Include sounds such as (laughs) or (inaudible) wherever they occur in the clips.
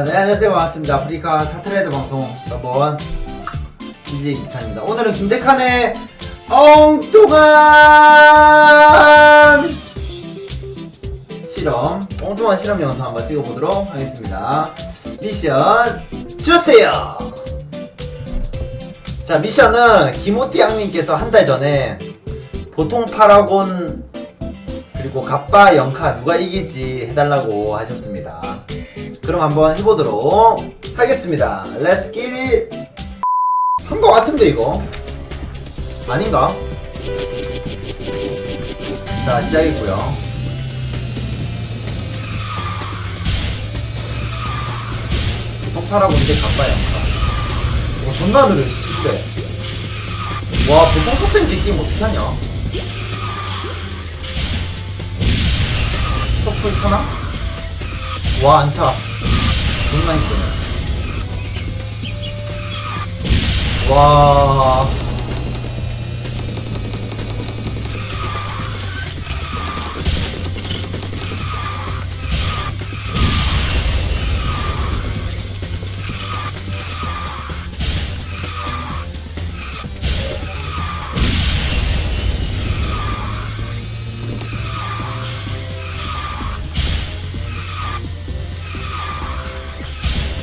자, 네, 안녕하세요. 반갑습니다. 아프리카 카트라이더 방송 넘버원 BJ 김태칸입니다. 오늘은 김태칸의 엉뚱한 실험, 엉뚱한 실험 영상 한번 찍어보도록 하겠습니다. 미션 주세요! 자, 미션은 김호띠 양님께서 한 달 전에 보통 파라곤 그리고 갑바 영카 누가 이길지 해달라고 하셨습니다. 그럼 한번 해보도록 하겠습니다. Let's get it! 한 거 같은데 이거? 아닌가? 자 시작했고요. 폭발하고 이제 갑바 영카. 와 존나 느려 씨부래. 와 보통 이 게임 어떻게 하냐? 셔플 차나? 와, 안 차. 존나 힘드네. 와.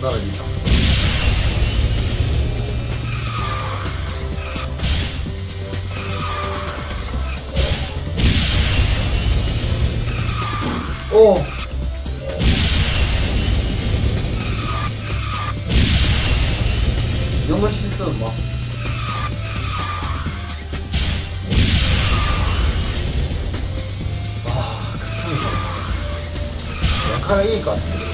느리다. 오. 이 정도 뭐. 와, 극혐이다, 진짜. 역할가 이길 것 같은데.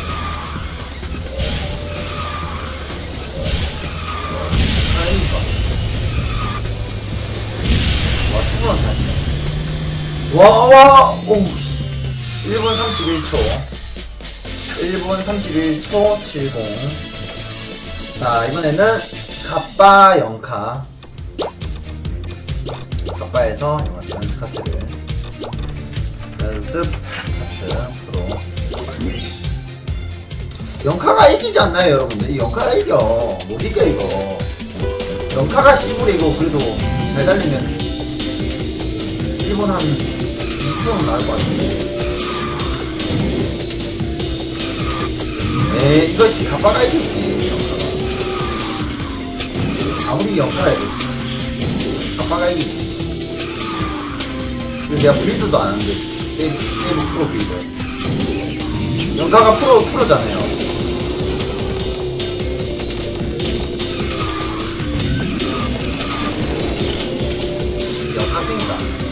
와, 와, 오우, 씨. 1분 31초. 1분 31초 70. 자, 이번에는 갑바 영카. 갑바에서 연습 카트를. 연습 카트 프로. 영카가 이기지 않나요, 여러분들? 이 영카가 이겨. 못 이겨, 이거. 영카가 시골이고, 그래도 잘 달리면 1분 한 20초는 나올 것 같은데. 에이, 이것이 가빠가 이기지, 영카가. 아무리 영카라 해도, 씨. 가빠가 이기지. 그리고 내가 빌드도 안 하는데, 씨. 세이브, 세이브 프로 빌드. 영카가 프로, 프로잖아요. 여사생이다.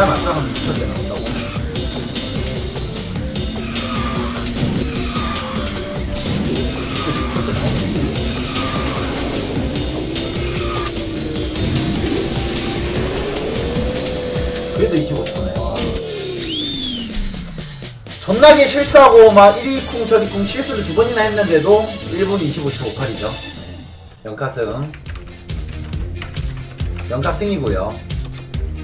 제말 맞죠? 한 6천 대 나온다고 그래도 25초네 와. 존나게 실수하고 막 이리 쿵 저리 쿵 실수를 두 번이나 했는데도 1분 25초 58이죠. 영카승. 영카승이고요.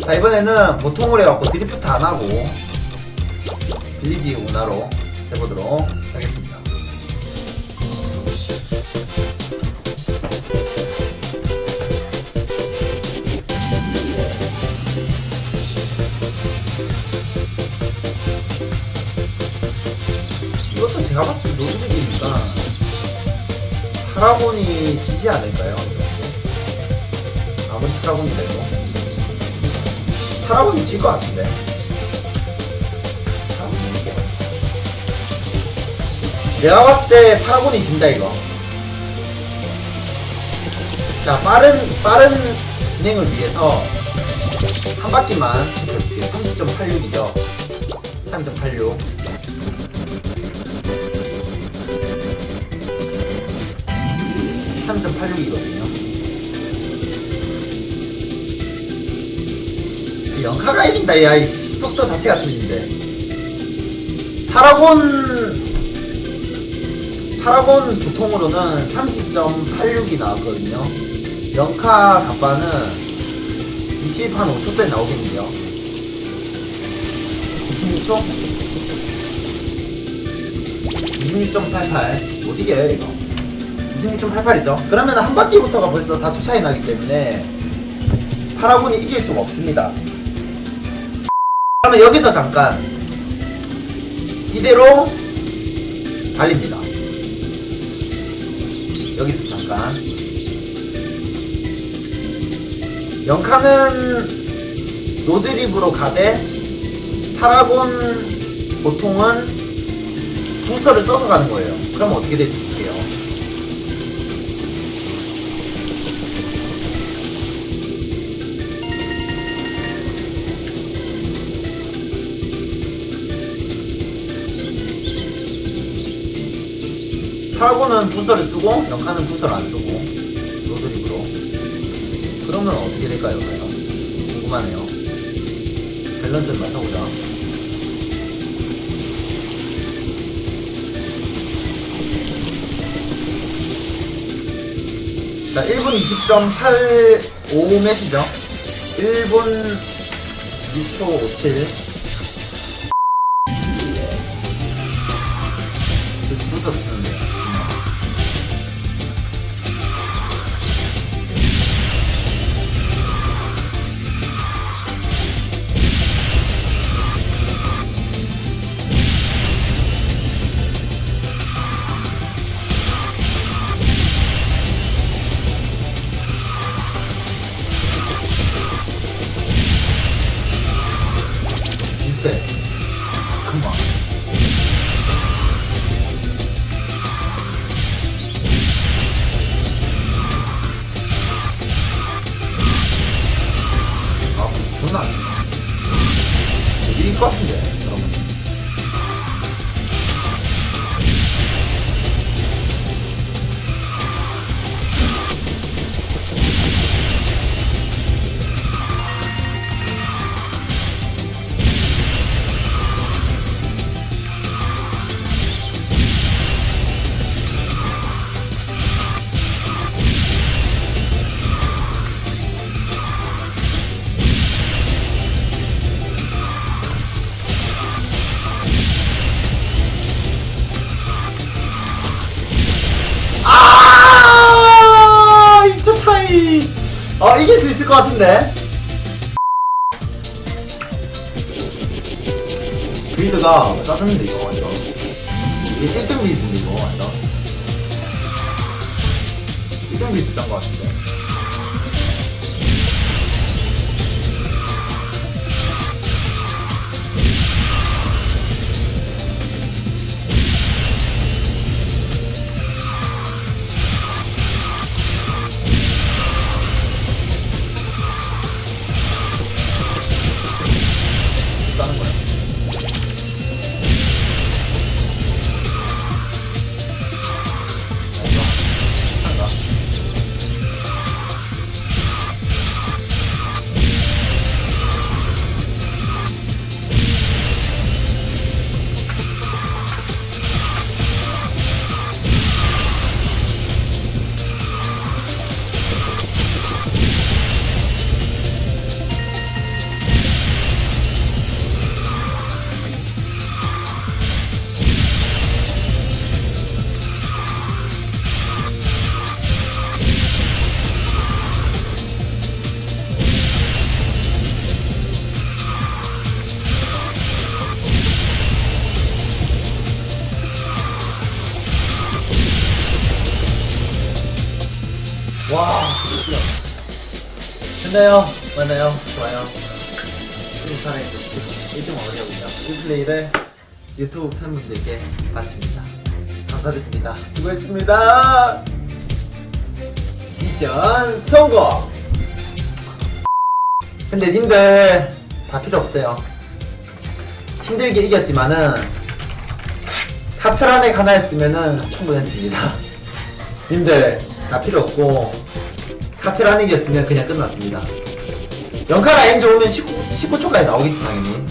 자 이번에는 보통으로 해갖고 드리프트 안 하고 빌리지 운하로 해보도록 하겠습니다. 이것도 제가 봤을 때 노드빅이니까 파라곤이 지지 않을까요? 아무리 파라곤이래도 파라곤이 질것 같은데. 내가 봤을 때 파라곤이 진다 이거 자 빠른 빠른 진행을 위해서 한 바퀴만 지켜볼게요. 30.86이죠. 3.86. (3.86이거든요) 영카가 이긴다 야 이씨 속도 자체가 틀린데. 파라곤 파라곤 보통으로는 30.86이 나왔거든요. 영카 갑바는 20한 5초 때 나오겠는데요. 26초? 26.88 못 이겨요 이거. 26.88이죠. 그러면 한 바퀴부터가 벌써 4초 차이 나기 때문에 파라곤이 이길 수가 없습니다 그러면 여기서 잠깐 이대로 달립니다. 여기서 잠깐. 영카는 로드립으로 가되 파라곤 보통은 부서를 써서 가는 거예요. 그럼 어떻게 될지 파라곤은 부서를 쓰고 영카는 부서를 안 쓰고 로드립으로 그러면 어떻게 될까요? 과연? 궁금하네요. 밸런스를 맞춰보자. 자, 1분 20.85 몇이죠? 1분 6초 57. 어, 이길 수 있을 것 같은데. 빌드가 짜증는데 이거 완전. 이제 1등 빌드인데 이거 완전. 1등 빌드 짠 것 같은데. 됐나요? 맞나요? 좋아요. 승산의 끝이 1등 어려운요 1플레이를 유튜브 팬분들께 바칩니다. 감사드립니다. 수고했습니다. 미션 성공! 근데 님들 다 필요 없어요. 힘들게 이겼지만은 카트라넥 하나 했으면은 충분했습니다. (laughs) 님들 다 필요 없고 카트라넥이었으면 그냥 끝났습니다. 영카라 엔조 오면 19, 19초까지 나오겠지 당연히.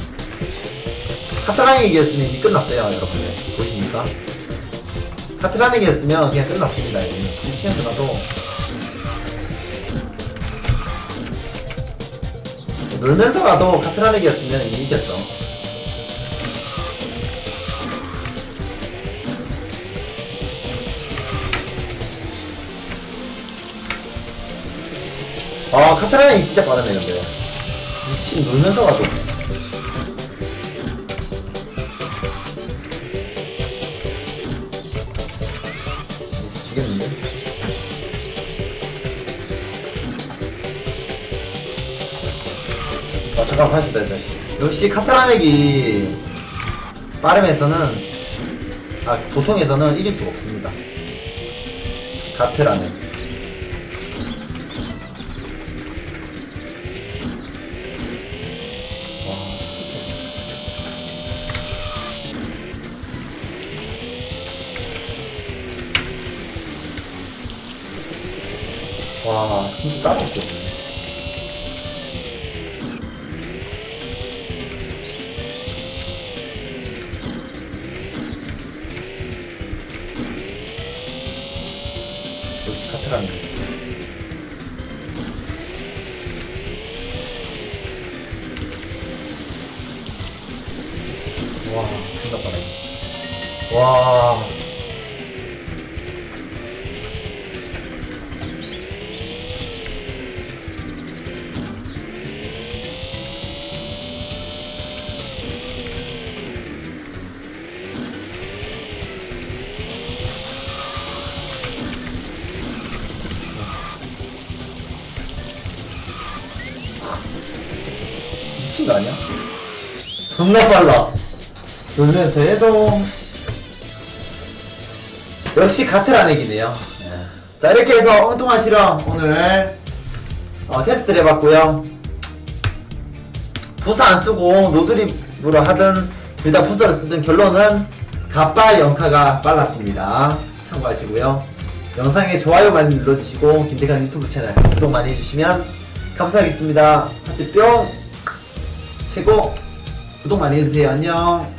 카트라넥이었으면 이미 끝났어요 여러분들 보십니까? 카트라넥이었으면 그냥 끝났습니다 이거는 시간 전화도 놀면서 가도 카트라넥이었으면 이미 이겼죠. 아, 카트라넥이 진짜 빠르네, 근데. 미친, 놀면서 가도. 미치겠는데? 아 잠깐 다시 다시 다시 역시 카타라넥이 빠름에서는 아 보통에서는 이길 수가 없습니다 가트라는 와 진짜 따라했어 역시 카트라는 미친 거 아니야? 존나 빨라. 놀면서 해도 역시 카트라는 얘기네요. 자 이렇게 해서 엉뚱한 실험 오늘 어, 테스트를 해봤고요. 부서 안 쓰고 노드립으로 하든 둘 다 부서를 쓰든 결론은 가빠 영카가 빨랐습니다. 참고하시고요. 영상에 좋아요 많이 눌러주시고 김태관 유튜브 채널 구독 많이 해주시면 감사하겠습니다. 하트 뿅 최고 구독 많이 해주세요. 안녕